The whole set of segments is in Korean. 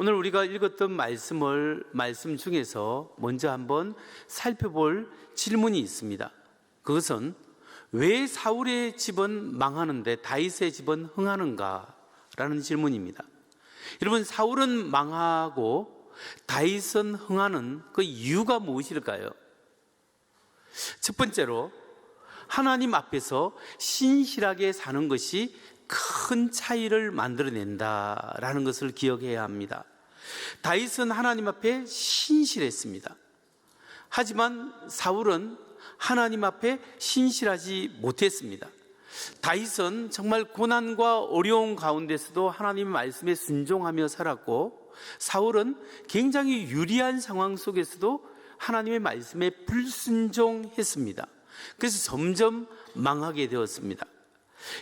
오늘 우리가 읽었던 말씀을 말씀 중에서 먼저 한번 살펴볼 질문이 있습니다. 그것은 왜 사울의 집은 망하는데 다윗의 집은 흥하는가라는 질문입니다. 여러분 사울은 망하고 다윗은 흥하는 그 이유가 무엇일까요? 첫 번째로 하나님 앞에서 신실하게 사는 것이 큰 차이를 만들어낸다라는 것을 기억해야 합니다. 다윗은 하나님 앞에 신실했습니다. 하지만 사울은 하나님 앞에 신실하지 못했습니다. 다윗은 정말 고난과 어려운 가운데서도 하나님의 말씀에 순종하며 살았고 사울은 굉장히 유리한 상황 속에서도 하나님의 말씀에 불순종했습니다. 그래서 점점 망하게 되었습니다.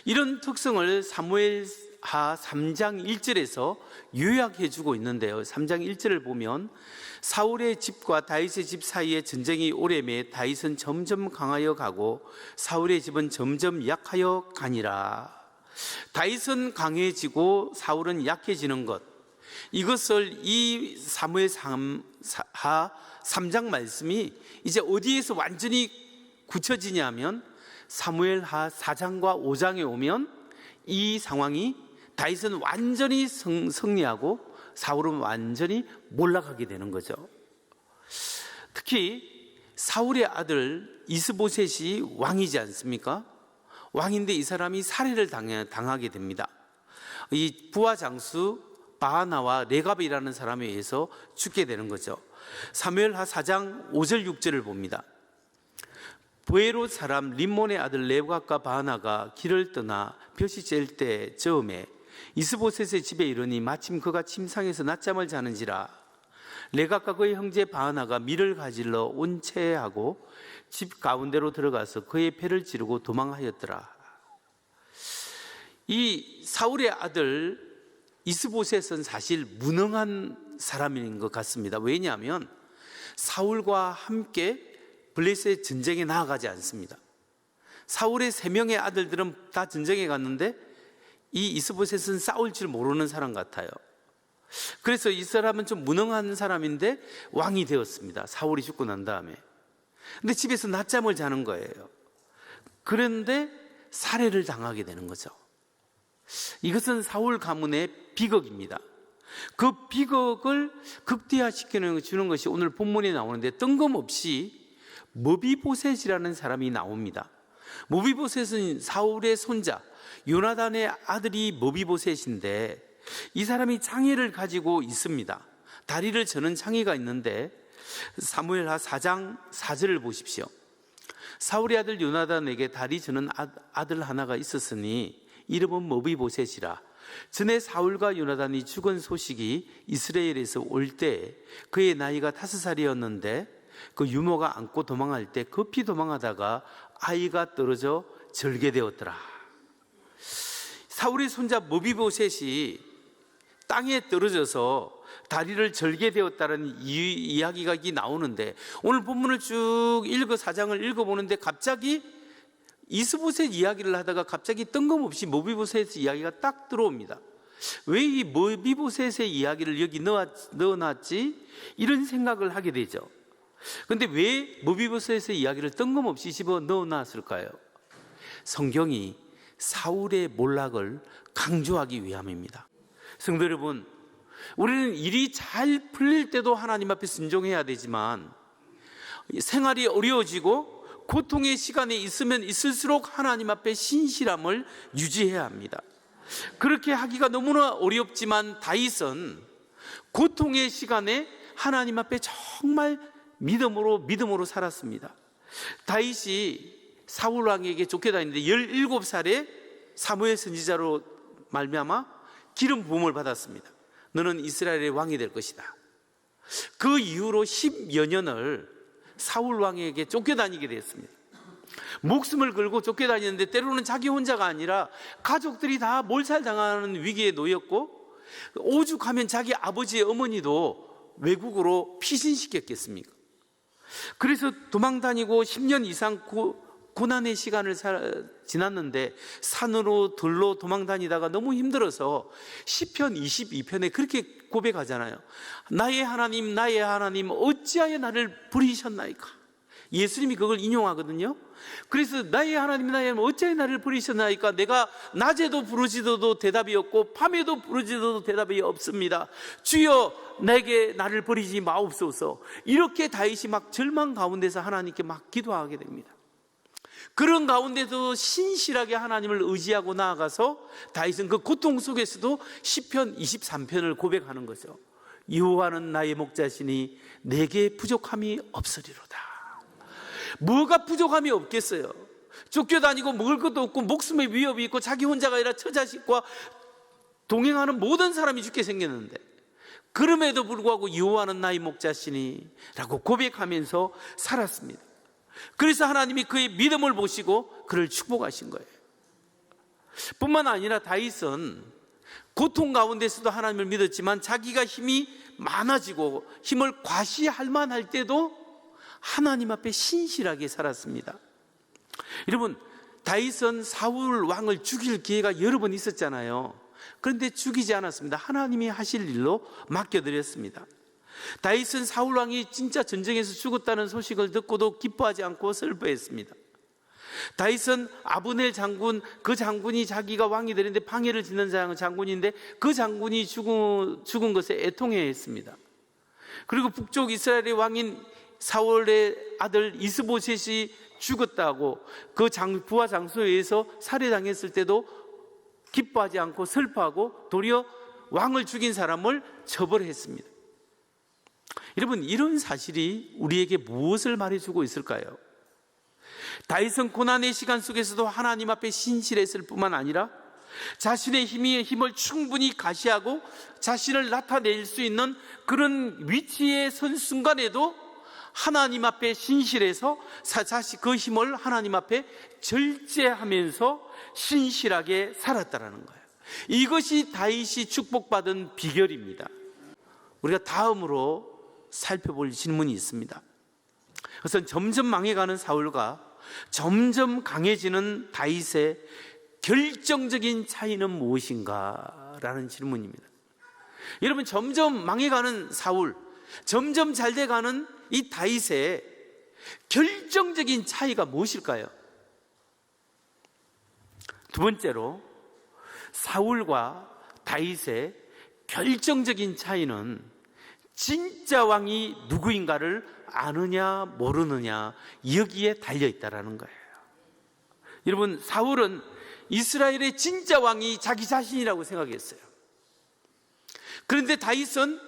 이런 특성을 사무엘 하 3장 1절에서 요약해 주고 있는데요. 3장 1절을 보면 사울의 집과 다윗의 집 사이에 전쟁이 오래매 다윗은 점점 강하여 가고 사울의 집은 점점 약하여 가니라. 다윗은 강해지고 사울은 약해지는 것. 이것을 이 사무엘 3, 하 3장 말씀이 이제 어디에서 완전히 굳혀지냐 하면 사무엘 하 4장과 5장에 오면 이 상황이 다윗은 완전히 성, 승리하고 사울은 완전히 몰락하게 되는 거죠. 특히 사울의 아들 이스보셋이 왕이지 않습니까? 왕인데 이 사람이 살해를 당해, 당하게 됩니다. 이 부하 장수 바하나와 레갑이라는 사람에 의해서 죽게 되는 거죠. 사무엘하 4장 5절 6절을 봅니다. 부에로 사람 림몬의 아들 레갑과 바하나가 길을 떠나 벼시 찔때 저음에 이스보셋의 집에 이르니 마침 그가 침상에서 낮잠을 자는지라 레갑과 그의 형제 바하나가 밀을 가질러 온채하고 집 가운데로 들어가서 그의 배를 찌르고 도망하였더라. 이 사울의 아들 이스보셋은 사실 무능한 사람인 것 같습니다. 왜냐하면 사울과 함께 블레셋 전쟁에 나아가지 않습니다. 사울의 세 명의 아들들은 다 전쟁에 갔는데 이 이스보셋은 싸울 줄 모르는 사람 같아요. 그래서 이 사람은 좀 무능한 사람인데 왕이 되었습니다. 사울이 죽고 난 다음에. 근데 집에서 낮잠을 자는 거예요. 그런데 살해를 당하게 되는 거죠. 이것은 사울 가문의 비극입니다. 그 비극을 극대화시키는 주는 것이 오늘 본문에 나오는데 뜬금없이 머비보셋이라는 사람이 나옵니다. 머비보셋은 사울의 손자 요나단의 아들이 머비보셋인데 이 사람이 장애를 가지고 있습니다. 다리를 저는 장애가 있는데 사무엘하 4장 4절을 보십시오. 사울의 아들 요나단에게 다리 저는 아- 아들 하나가 있었으니 이름은 머비보셋이라. 전에 사울과 요나단이 죽은 소식이 이스라엘에서 올 때 그의 나이가 다섯 살이었는데 그 유모가 안고 도망할 때 급히 도망하다가 아이가 떨어져 절개되었더라. 사울의 손자 모비보셋이 땅에 떨어져서 다리를 절개되었다는 이- 이야기가 여기 나오는데 오늘 본문을 쭉 읽어 사장을 읽어보는데 갑자기 이스보셋 이야기를 하다가 갑자기 뜬금없이 모비보셋 이야기가 딱 들어옵니다. 왜 이 모비보셋의 이야기를 여기 넣어, 넣어놨지? 이런 생각을 하게 되죠. 근데 왜 모비보셋의 이야기를 뜬금없이 집어 넣어놨을까요? 성경이 사울의 몰락을 강조하기 위함입니다. 성도 여러분, 우리는 일이 잘 풀릴 때도 하나님 앞에 순종해야 되지만 생활이 어려워지고 고통의 시간에 있으면 있을수록 하나님 앞에 신실함을 유지해야 합니다. 그렇게 하기가 너무나 어렵지만 다윗은 고통의 시간에 하나님 앞에 정말 믿음으로 믿음으로 살았습니다. 다윗이 사울 왕에게 쫓겨다니는데 17살에 사무엘 선지자로 말미암아 기름 부음을 받았습니다. 너는 이스라엘의 왕이 될 것이다. 그 이후로 10여 년을 사울 왕에게 쫓겨다니게 되었습니다. 목숨을 걸고 쫓겨다니는데 때로는 자기 혼자가 아니라 가족들이 다 몰살당하는 위기에 놓였고 오죽하면 자기 아버지의 어머니도 외국으로 피신시켰겠습니까? 그래서 도망 다니고 10년 이상 고, 고난의 시간을 살- 지났는데 산으로 들로 도망 다니다가 너무 힘들어서 시편 22편에 그렇게 고백하잖아요. 나의 하나님, 나의 하나님, 어찌하여 나를 부리셨나이까? 예수님이 그걸 인용하거든요. 그래서 나의 하나님, 나의 하나님, 어찌하여 나를 부리셨나이까? 내가 낮에도 부르짖어도 대답이 없고 밤에도 부르짖어도 대답이 없습니다. 주여 내게 나를 버리지 마옵소서. 이렇게 다윗이 막 절망 가운데서 하나님께 막 기도하게 됩니다. 그런 가운데도 신실하게 하나님을 의지하고 나아가서 다윗은 그 고통 속에서도 시편 23편을 고백하는 거죠. 여호와는 나의 목자시니 내게 부족함이 없으리로다. 뭐가 부족함이 없겠어요? 쫓겨다니고 먹을 것도 없고 목숨의 위협이 있고 자기 혼자가 아니라 처자식과 동행하는 모든 사람이 죽게 생겼는데 그럼에도 불구하고 여호와는 나의 목자시니라고 고백하면서 살았습니다. 그래서 하나님이 그의 믿음을 보시고 그를 축복하신 거예요. 뿐만 아니라 다윗은 고통 가운데서도 하나님을 믿었지만 자기가 힘이 많아지고 힘을 과시할 만할 때도 하나님 앞에 신실하게 살았습니다. 여러분, 다윗은 사울 왕을 죽일 기회가 여러 번 있었잖아요. 그런데 죽이지 않았습니다. 하나님이 하실 일로 맡겨드렸습니다. 다윗은 사울 왕이 진짜 전쟁에서 죽었다는 소식을 듣고도 기뻐하지 않고 슬퍼했습니다. 다윗은 아브넬 장군 그 장군이 자기가 왕이 되는데 방해를 짓는 장- 장군인데 그 장군이 죽은, 죽은 것에 애통해 했습니다. 그리고 북쪽 이스라엘의 왕인 사울의 아들 이스보셋이 죽었다고 그 장, 부하 장소에 의해서 살해당했을 때도 기뻐하지 않고 슬퍼하고 도리어 왕을 죽인 사람을 처벌했습니다. 여러분 이런 사실이 우리에게 무엇을 말해주고 있을까요? 다윗은 고난의 시간 속에서도 하나님 앞에 신실했을 뿐만 아니라 자신의 힘이 힘을 충분히 가시하고 자신을 나타낼 수 있는 그런 위치에 선 순간에도 하나님 앞에 신실해서 사- 자신 그 힘을 하나님 앞에 절제하면서 신실하게 살았다라는 거예요. 이것이 다윗이 축복받은 비결입니다. 우리가 다음으로 살펴볼 질문이 있습니다. 그것은 점점 망해가는 사울과 점점 강해지는 다윗의 결정적인 차이는 무엇인가라는 질문입니다. 여러분 점점 망해가는 사울, 점점 잘 돼가는 이 다윗의 결정적인 차이가 무엇일까요? 두 번째로 사울과 다윗의 결정적인 차이는 진짜 왕이 누구인가를 아느냐 모르느냐 여기에 달려 있다라는 거예요. 여러분 사울은 이스라엘의 진짜 왕이 자기 자신이라고 생각했어요. 그런데 다윗은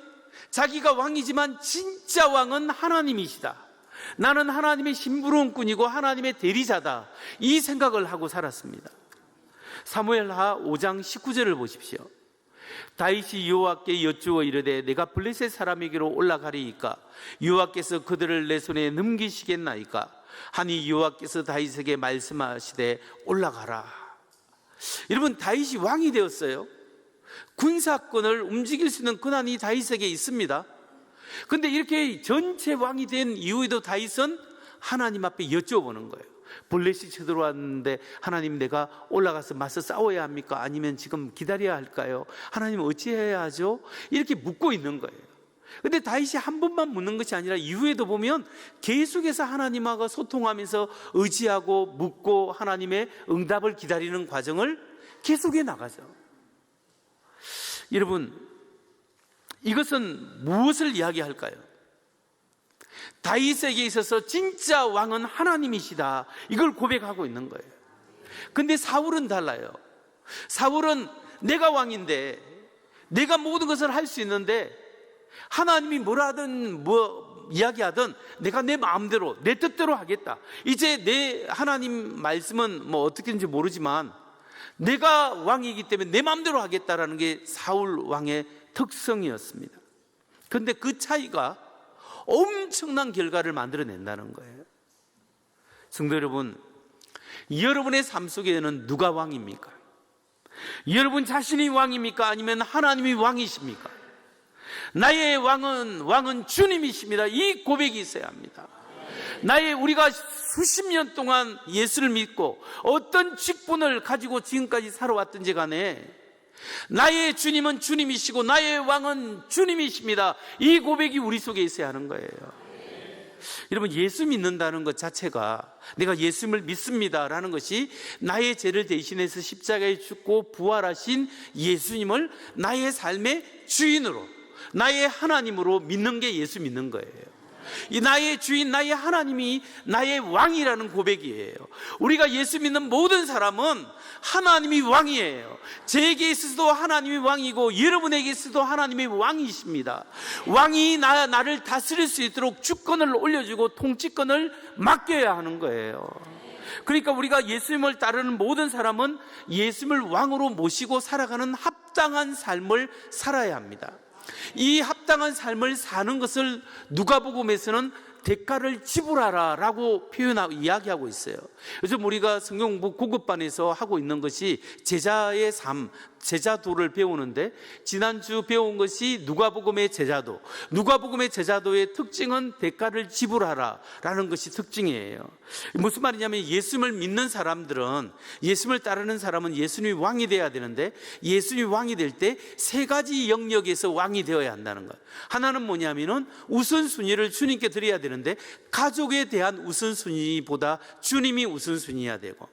자기가 왕이지만 진짜 왕은 하나님이시다. 나는 하나님의 심부름꾼이고 하나님의 대리자다. 이 생각을 하고 살았습니다. 사무엘하 5장 19절을 보십시오. 다윗이 여호와께 여쭈어 이르되 내가 블레셋 사람에게로 올라가리이까 여호와께서 그들을 내 손에 넘기시겠나이까 하니 여호와께서 다윗에게 말씀하시되 올라가라. 여러분 다윗이 왕이 되었어요. 군사권을 움직일 수 있는 권한이 다윗에게 있습니다. 근데 이렇게 전체 왕이 된 이후에도 다윗은 하나님 앞에 여쭤보는 거예요. 블레시 쳐들어왔는데 하나님 내가 올라가서 맞서 싸워야 합니까? 아니면 지금 기다려야 할까요? 하나님 어찌해야 하죠? 이렇게 묻고 있는 거예요. 근데 다윗이 한 번만 묻는 것이 아니라 이후에도 보면 계속해서 하나님하고 소통하면서 의지하고 묻고 하나님의 응답을 기다리는 과정을 계속해 나가죠. 여러분, 이것은 무엇을 이야기할까요? 다윗에게 있어서 진짜 왕은 하나님이시다. 이걸 고백하고 있는 거예요. 근데 사울은 달라요. 사울은 내가 왕인데 내가 모든 것을 할 수 있는데 하나님이 뭐라든 뭐 이야기하든 내가 내 마음대로 내 뜻대로 하겠다. 이제 내 하나님 말씀은 뭐 어떻게인지 모르지만 내가 왕이기 때문에 내 마음대로 하겠다라는 게 사울 왕의 특성이었습니다. 근데 그 차이가 엄청난 결과를 만들어낸다는 거예요. 성도 여러분, 여러분의 삶 속에는 누가 왕입니까? 여러분 자신이 왕입니까? 아니면 하나님이 왕이십니까? 나의 왕은 왕은 주님이십니다. 이 고백이 있어야 합니다. 나의 우리가 수십 년 동안 예수를 믿고 어떤 직분을 가지고 지금까지 살아왔든지 간에 나의 주님은 주님이시고 나의 왕은 주님이십니다. 이 고백이 우리 속에 있어야 하는 거예요. 여러분 예수 믿는다는 것 자체가 내가 예수님을 믿습니다라는 것이 나의 죄를 대신해서 십자가에 죽고 부활하신 예수님을 나의 삶의 주인으로 나의 하나님으로 믿는 게 예수 믿는 거예요. 이 나의 주인, 나의 하나님이 나의 왕이라는 고백이에요. 우리가 예수 믿는 모든 사람은 하나님이 왕이에요. 제게 있어도 하나님이 왕이고 여러분에게 있어도 하나님이 왕이십니다. 왕이 나, 나를 다스릴 수 있도록 주권을 올려주고 통치권을 맡겨야 하는 거예요. 그러니까 우리가 예수님을 따르는 모든 사람은 예수님을 왕으로 모시고 살아가는 합당한 삶을 살아야 합니다. 이 합당한 삶을 사는 것을 누가복음에서는 대가를 지불하라라고 표현하고 이야기하고 있어요. 요즘 우리가 성경 공부 고급반에서 하고 있는 것이 제자의 삶, 제자도를 배우는데 지난주 배운 것이 누가복음의 제자도. 누가복음의 제자도의 특징은 대가를 지불하라라는 것이 특징이에요. 무슨 말이냐면 예수님을 믿는 사람들은 예수님을 따르는 사람은 예수님이 왕이 돼야 되는데 예수님이 왕이 될 때 세 가지 영역에서 왕이 되어야 한다는 거예요. 하나는 뭐냐면은 우선순위를 주님께 드려야 되는데 가족에 대한 우선순위보다 주님이 우선순위야 되고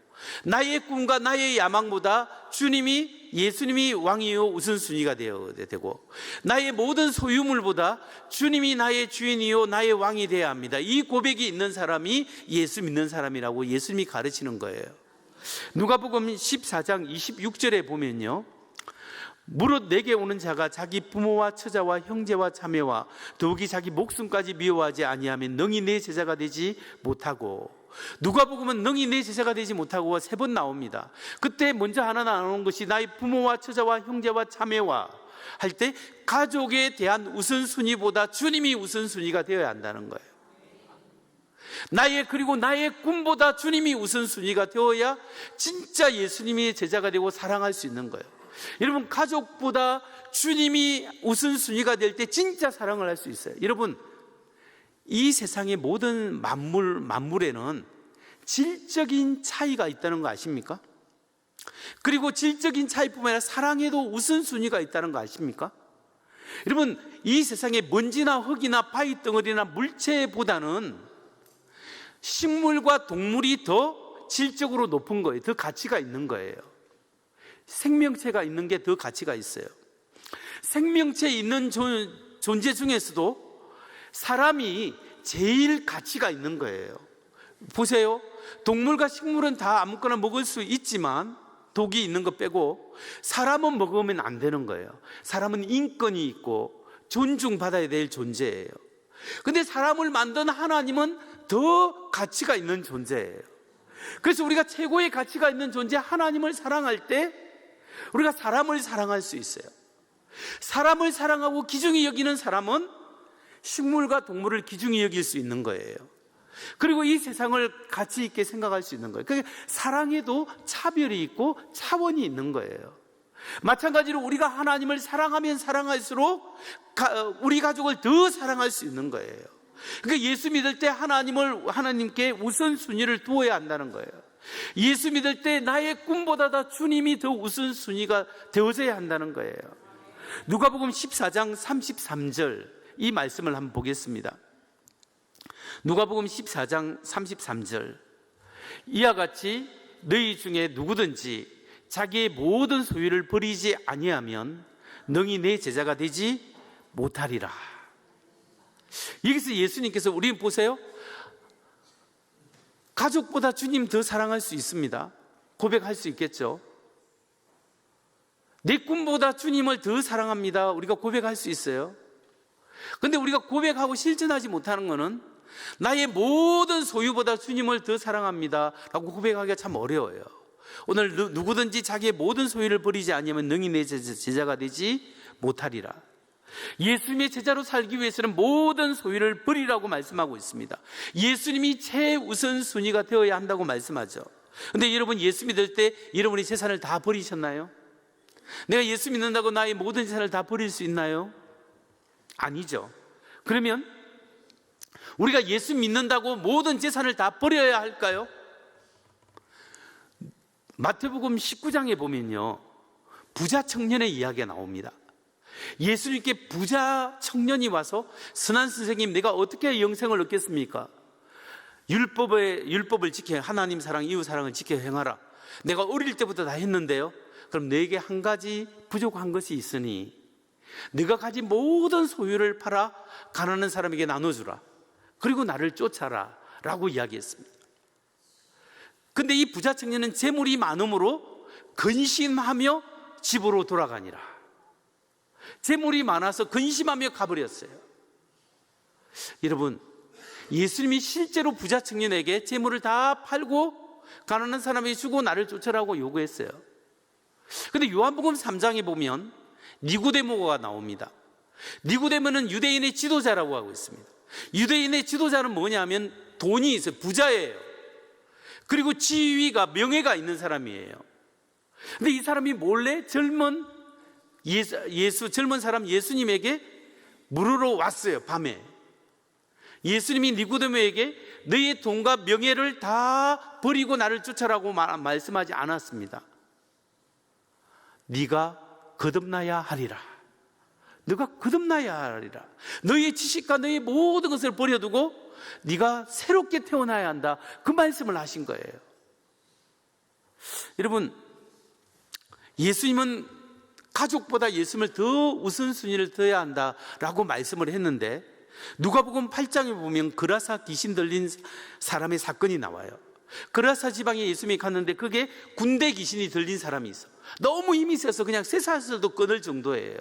나의 꿈과 나의 야망보다 주님이 예수님이 왕이요 우선순위가 되어야 되고 나의 모든 소유물보다 주님이 나의 주인이요 나의 왕이 되어야 합니다. 이 고백이 있는 사람이 예수 믿는 사람이라고 예수님이 가르치는 거예요. 누가복음 14장 26절에 보면요. 무릇 내게 오는 자가 자기 부모와 처자와 형제와 자매와 더욱이 자기 목숨까지 미워하지 아니하면 능히 내 제자가 되지 못하고 누가복음은 능히 내 제자가 되지 못하고 세 번 나옵니다. 그때 먼저 하나 나오는 것이 나의 부모와 처자와 형제와 자매와 할 때 가족에 대한 우선순위보다 주님이 우선순위가 되어야 한다는 거예요. 나의 그리고 나의 꿈보다 주님이 우선순위가 되어야 진짜 예수님이 제자가 되고 사랑할 수 있는 거예요. 여러분 가족보다 주님이 우선순위가 될 때 진짜 사랑을 할 수 있어요. 여러분 이 세상의 모든 만물 만물에는 질적인 차이가 있다는 거 아십니까? 그리고 질적인 차이뿐만 아니라 사랑에도 우선순위가 있다는 거 아십니까? 여러분 이 세상에 먼지나 흙이나 바위 덩어리나 물체보다는 식물과 동물이 더 질적으로 높은 거예요. 더 가치가 있는 거예요. 생명체가 있는 게 더 가치가 있어요. 생명체 있는 존재 중에서도 사람이 제일 가치가 있는 거예요. 보세요. 동물과 식물은 다 아무거나 먹을 수 있지만 독이 있는 거 빼고 사람은 먹으면 안 되는 거예요. 사람은 인권이 있고 존중받아야 될 존재예요. 근데 사람을 만든 하나님은 더 가치가 있는 존재예요. 그래서 우리가 최고의 가치가 있는 존재 하나님을 사랑할 때 우리가 사람을 사랑할 수 있어요. 사람을 사랑하고 기중히 여기는 사람은 식물과 동물을 기중히 여길 수 있는 거예요. 그리고 이 세상을 가치 있게 생각할 수 있는 거예요. 그러니까 사랑에도 차별이 있고 차원이 있는 거예요. 마찬가지로 우리가 하나님을 사랑하면 사랑할수록 우리 가족을 더 사랑할 수 있는 거예요. 그러니까 예수 믿을 때 하나님을 하나님께 우선 순위를 두어야 한다는 거예요. 예수 믿을 때 나의 꿈보다 다 주님이 더 우선 순위가 되어져야 한다는 거예요. 누가복음 14장 33절 이 말씀을 한번 보겠습니다. 누가복음 14장 33절 이와 같이 너희 중에 누구든지 자기의 모든 소유를 버리지 아니하면 능히 내 제자가 되지 못하리라. 여기서 예수님께서 우리 보세요. 가족보다 주님 더 사랑할 수 있습니다. 고백할 수 있겠죠. 내 꿈보다 주님을 더 사랑합니다. 우리가 고백할 수 있어요. 근데 우리가 고백하고 실천하지 못하는 것은 나의 모든 소유보다 주님을 더 사랑합니다. 라고 고백하기가 참 어려워요. 오늘 누구든지 자기의 모든 소유를 버리지 않으면 능히 내 제자가 되지 못하리라. 예수님의 제자로 살기 위해서는 모든 소유를 버리라고 말씀하고 있습니다. 예수님이 최우선 순위가 되어야 한다고 말씀하죠. 근데 여러분 예수 믿을 때 여러분이 재산을 다 버리셨나요? 내가 예수 믿는다고 나의 모든 재산을 다 버릴 수 있나요? 아니죠. 그러면 우리가 예수 믿는다고 모든 재산을 다 버려야 할까요? 마태복음 19장에 보면요. 부자 청년의 이야기가 나옵니다. 예수님께 부자 청년이 와서 선한 선생님 내가 어떻게 영생을 얻겠습니까? 율법의 율법을 지켜 하나님 사랑 이웃 사랑을 지켜 행하라. 내가 어릴 때부터 다 했는데요. 그럼 내게 한 가지 부족한 것이 있으니 네가 가진 모든 소유를 팔아 가난한 사람에게 나눠주라. 그리고 나를 쫓아라. 라고 이야기했습니다. 근데 이 부자 청년은 재물이 많음으로 근심하며 집으로 돌아가니라. 재물이 많아서 근심하며 가버렸어요. 여러분, 예수님이 실제로 부자 청년에게 재물을 다 팔고 가난한 사람에게 주고 나를 쫓아라고 요구했어요. 근데 요한복음 3장에 보면 니고데모가 나옵니다. 니고데모는 유대인의 지도자라고 하고 있습니다. 유대인의 지도자는 뭐냐면 돈이 있어요. 부자예요. 그리고 지위가 명예가 있는 사람이에요. 근데 이 사람이 몰래 젊은 예수, 예수 젊은 사람 예수님에게 물으러 왔어요. 밤에. 예수님이 니고데모에게 너의 돈과 명예를 다 버리고 나를 쫓아라고 마- 말씀하지 않았습니다. 네가 거듭나야 하리라. 네가 거듭나야 하리라. 너의 지식과 너의 모든 것을 버려두고 네가 새롭게 태어나야 한다. 그 말씀을 하신 거예요. 여러분, 예수님은 가족보다 예수님을 더 우선순위를 둬야 한다라고 말씀을 했는데 누가복음 8장에 보면 그라사 귀신 들린 사람의 사건이 나와요. 그라사 지방에 예수님이 갔는데 그게 군대 귀신이 들린 사람이 있어. 너무 힘이 세서 그냥 쇠사슬도 끊을 정도예요.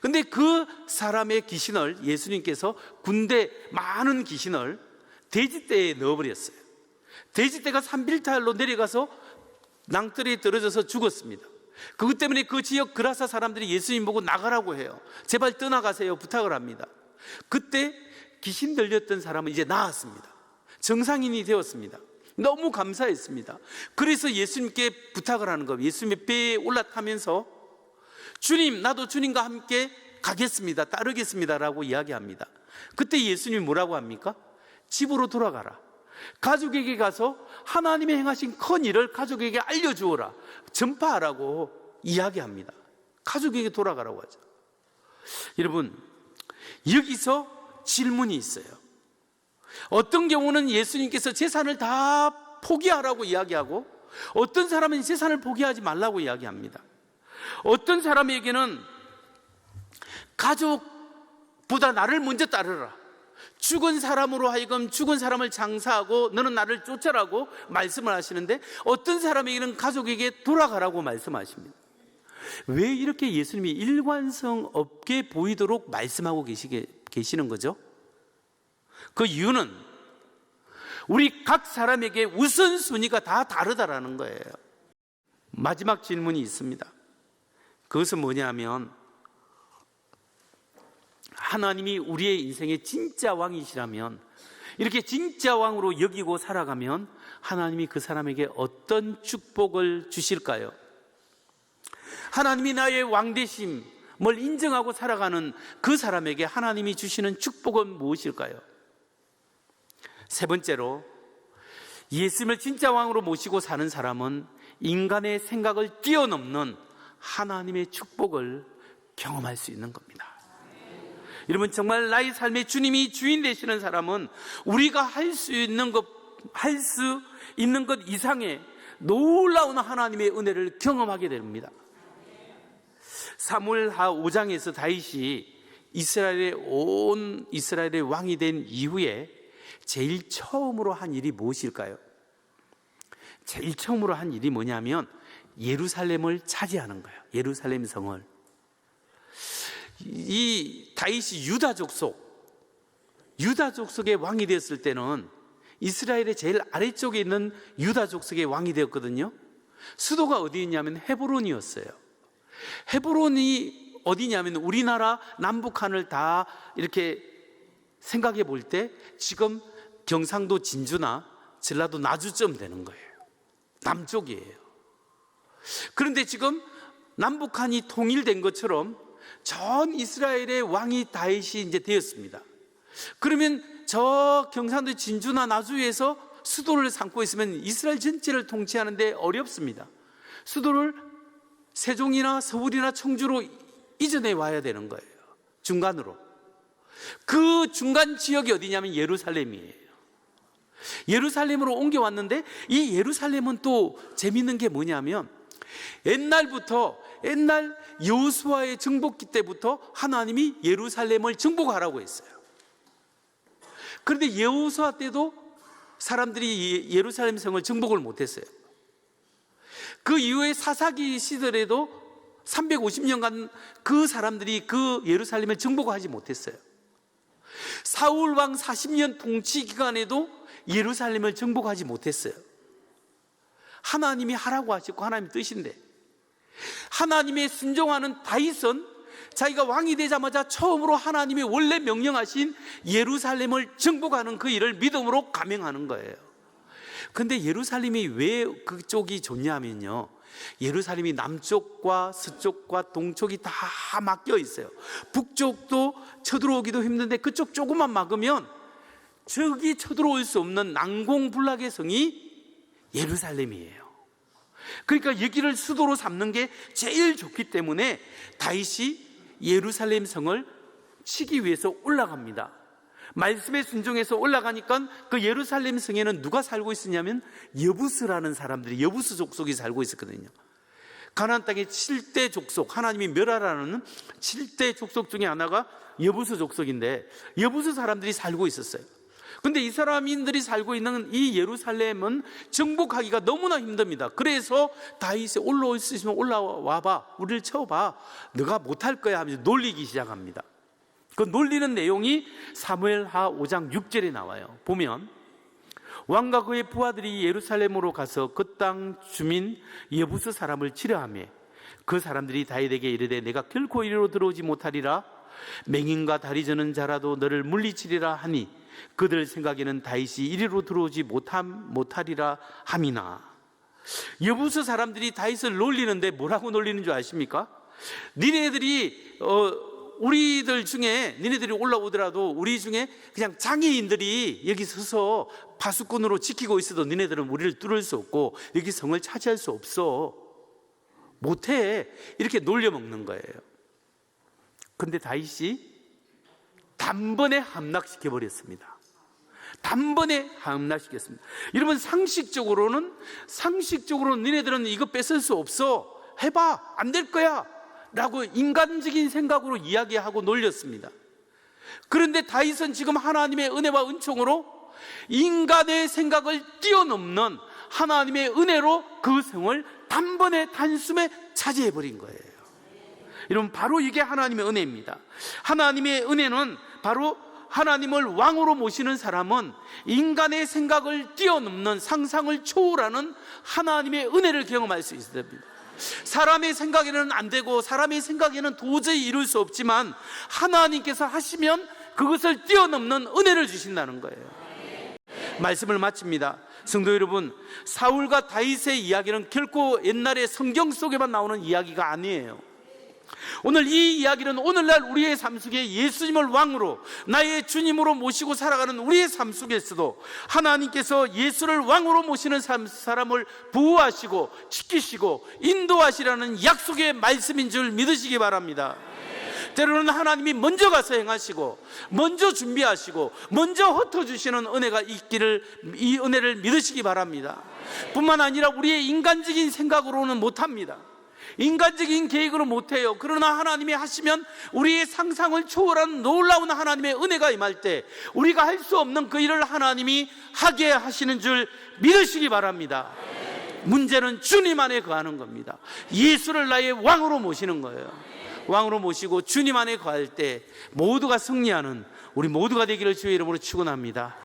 근데 그 사람의 귀신을 예수님께서 군대 많은 귀신을 돼지떼에 넣어버렸어요. 돼지떼가 산빌탈로 내려가서 낭떠러에 떨어져서 죽었습니다. 그것 때문에 그 지역 그라사 사람들이 예수님 보고 나가라고 해요. 제발 떠나가세요. 부탁을 합니다. 그때 귀신 들렸던 사람은 이제 나았습니다. 정상인이 되었습니다. 너무 감사했습니다. 그래서 예수님께 부탁을 하는 거예요. 예수님의 배에 올라타면서 주님, 나도 주님과 함께 가겠습니다. 따르겠습니다라고 이야기합니다. 그때 예수님이 뭐라고 합니까? 집으로 돌아가라. 가족에게 가서 하나님의 행하신 큰 일을 가족에게 알려주어라. 전파하라고 이야기합니다. 가족에게 돌아가라고 하죠. 여러분, 여기서 질문이 있어요. 어떤 경우는 예수님께서 재산을 다 포기하라고 이야기하고 어떤 사람은 재산을 포기하지 말라고 이야기합니다. 어떤 사람에게는 가족보다 나를 먼저 따르라. 죽은 사람으로 하여금 죽은 사람을 장사하고 너는 나를 쫓아라고 말씀을 하시는데 어떤 사람에게는 가족에게 돌아가라고 말씀하십니다. 왜 이렇게 예수님이 일관성 없게 보이도록 말씀하고 계시게, 계시는 거죠? 그 이유는 우리 각 사람에게 우선순위가 다 다르다라는 거예요. 마지막 질문이 있습니다. 그것은 뭐냐면 하나님이 우리의 인생의 진짜 왕이시라면 이렇게 진짜 왕으로 여기고 살아가면 하나님이 그 사람에게 어떤 축복을 주실까요? 하나님이 나의 왕대심을 인정하고 살아가는 그 사람에게 하나님이 주시는 축복은 무엇일까요? 세 번째로 예수님을 진짜 왕으로 모시고 사는 사람은 인간의 생각을 뛰어넘는 하나님의 축복을 경험할 수 있는 겁니다. 여러분 정말 나의 삶의 주님이 주인 되시는 사람은 우리가 할 수 있는 것, 할 수 있는 것 이상의 놀라운 하나님의 은혜를 경험하게 됩니다. 사무엘하 5장에서 다윗이 이스라엘의 온 이스라엘의 왕이 된 이후에 제일 처음으로 한 일이 무엇일까요? 제일 처음으로 한 일이 뭐냐면 예루살렘을 차지하는 거예요. 예루살렘 성을. 이 다윗이 유다 족 속, 유다 족 속의 왕이 되었을 때는 이스라엘의 제일 아래쪽에 있는 유다 족 속의 왕이 되었거든요. 수도가 어디 있냐면 헤브론이었어요. 헤브론이 어디냐면 우리나라 남북한을 다 이렇게 생각해 볼 때 지금 경상도 진주나 전라도 나주쯤 되는 거예요. 남쪽이에요. 그런데 지금 남북한이 통일된 것처럼 전 이스라엘의 왕이 다윗이 이제 되었습니다. 그러면 저 경상도 진주나 나주에서 수도를 삼고 있으면 이스라엘 전체를 통치하는데 어렵습니다. 수도를 세종이나 서울이나 청주로 이전해 와야 되는 거예요. 중간으로. 그 중간 지역이 어디냐면 예루살렘이에요. 예루살렘으로 옮겨왔는데 이 예루살렘은 또 재밌는 게 뭐냐면 옛날부터 옛날 여호수아의 정복기 때부터 하나님이 예루살렘을 정복하라고 했어요. 그런데 여호수아 때도 사람들이 예- 예루살렘 성을 정복을 못했어요. 그 이후에 사사기 시절에도 350년간 그 사람들이 그 예루살렘을 정복하지 못했어요. 사울 왕 40년 통치 기간에도 예루살렘을 정복하지 못했어요. 하나님이 하라고 하셨고 하나님 뜻인데 하나님의 순종하는 다윗은 자기가 왕이 되자마자 처음으로 하나님이 원래 명령하신 예루살렘을 정복하는 그 일을 믿음으로 감행하는 거예요. 근데 예루살렘이 왜 그쪽이 좋냐면요. 예루살렘이 남쪽과 서쪽과 동쪽이 다 막혀 있어요. 북쪽도 쳐들어오기도 힘든데 그쪽 조금만 막으면 저기 쳐들어올 수 없는 난공불락의 성이 예루살렘이에요. 그러니까 여기를 수도로 삼는 게 제일 좋기 때문에 다윗이 예루살렘 성을 치기 위해서 올라갑니다. 말씀에 순종해서 올라가니까 그 예루살렘 성에는 누가 살고 있었냐면 여부스라는 사람들이 여부스 족속이 살고 있었거든요. 가나안 땅의 7대 족속 하나님이 멸하라는 7대 족속 중에 하나가 여부스 족속인데 여부스 사람들이 살고 있었어요. 근데 이 사람인들이 살고 있는 이 예루살렘은 정복하기가 너무나 힘듭니다. 그래서 다윗이 올라올 수 있으면 올라와 봐. 우리를 쳐봐. 너가 못할 거야 하면서 놀리기 시작합니다. 그 놀리는 내용이 사무엘하 5장 6절에 나와요. 보면 왕과 그의 부하들이 예루살렘으로 가서 그 땅 주민 여부스 사람을 치려하며 그 사람들이 다윗에게 이르되 내가 결코 이리로 들어오지 못하리라 맹인과 다리 저는 자라도 너를 물리치리라 하니 그들 생각에는 다윗이 이리로 들어오지 못함 못하리라 함이나 여부스 사람들이 다윗을 놀리는데 뭐라고 놀리는 줄 아십니까? 니네들이 어 우리들 중에 니네들이 올라오더라도 우리 중에 그냥 장애인들이 여기 서서 파수꾼으로 지키고 있어도 니네들은 우리를 뚫을 수 없고 여기 성을 차지할 수 없어. 못해. 이렇게 놀려먹는 거예요. 근데 다윗이 단번에 함락시켜 버렸습니다. 단번에 함락시켰습니다. 여러분 상식적으로는 상식적으로 니네들은 이거 뺏을 수 없어. 해봐. 안 될 거야. 라고 인간적인 생각으로 이야기하고 놀렸습니다. 그런데 다윗은 지금 하나님의 은혜와 은총으로 인간의 생각을 뛰어넘는 하나님의 은혜로 그 성을 단번에 단숨에 차지해 버린 거예요. 여러분 바로 이게 하나님의 은혜입니다. 하나님의 은혜는 바로 하나님을 왕으로 모시는 사람은 인간의 생각을 뛰어넘는 상상을 초월하는 하나님의 은혜를 경험할 수 있어야 됩니다. 사람의 생각에는 안 되고 사람의 생각에는 도저히 이룰 수 없지만 하나님께서 하시면 그것을 뛰어넘는 은혜를 주신다는 거예요. 말씀을 마칩니다. 성도 여러분, 사울과 다윗의 이야기는 결코 옛날에 성경 속에만 나오는 이야기가 아니에요. 오늘 이 이야기는 오늘날 우리의 삶 속에 예수님을 왕으로 나의 주님으로 모시고 살아가는 우리의 삶 속에서도 하나님께서 예수를 왕으로 모시는 삶- 사람을 보호하시고 지키시고 인도하시라는 약속의 말씀인 줄 믿으시기 바랍니다. 때로는 하나님이 먼저 가서 행하시고 먼저 준비하시고 먼저 흩어 주시는 은혜가 있기를 이 은혜를 믿으시기 바랍니다. 뿐만 아니라 우리의 인간적인 생각으로는 못 합니다. 인간적인 계획으로 못해요. 그러나 하나님이 하시면 우리의 상상을 초월한 놀라운 하나님의 은혜가 임할 때 우리가 할 수 없는 그 일을 하나님이 하게 하시는 줄 믿으시기 바랍니다. 문제는 주님 안에 거하는 겁니다. 예수를 나의 왕으로 모시는 거예요. 왕으로 모시고 주님 안에 거할 때 모두가 승리하는 우리 모두가 되기를 주의 이름으로 축원합니다.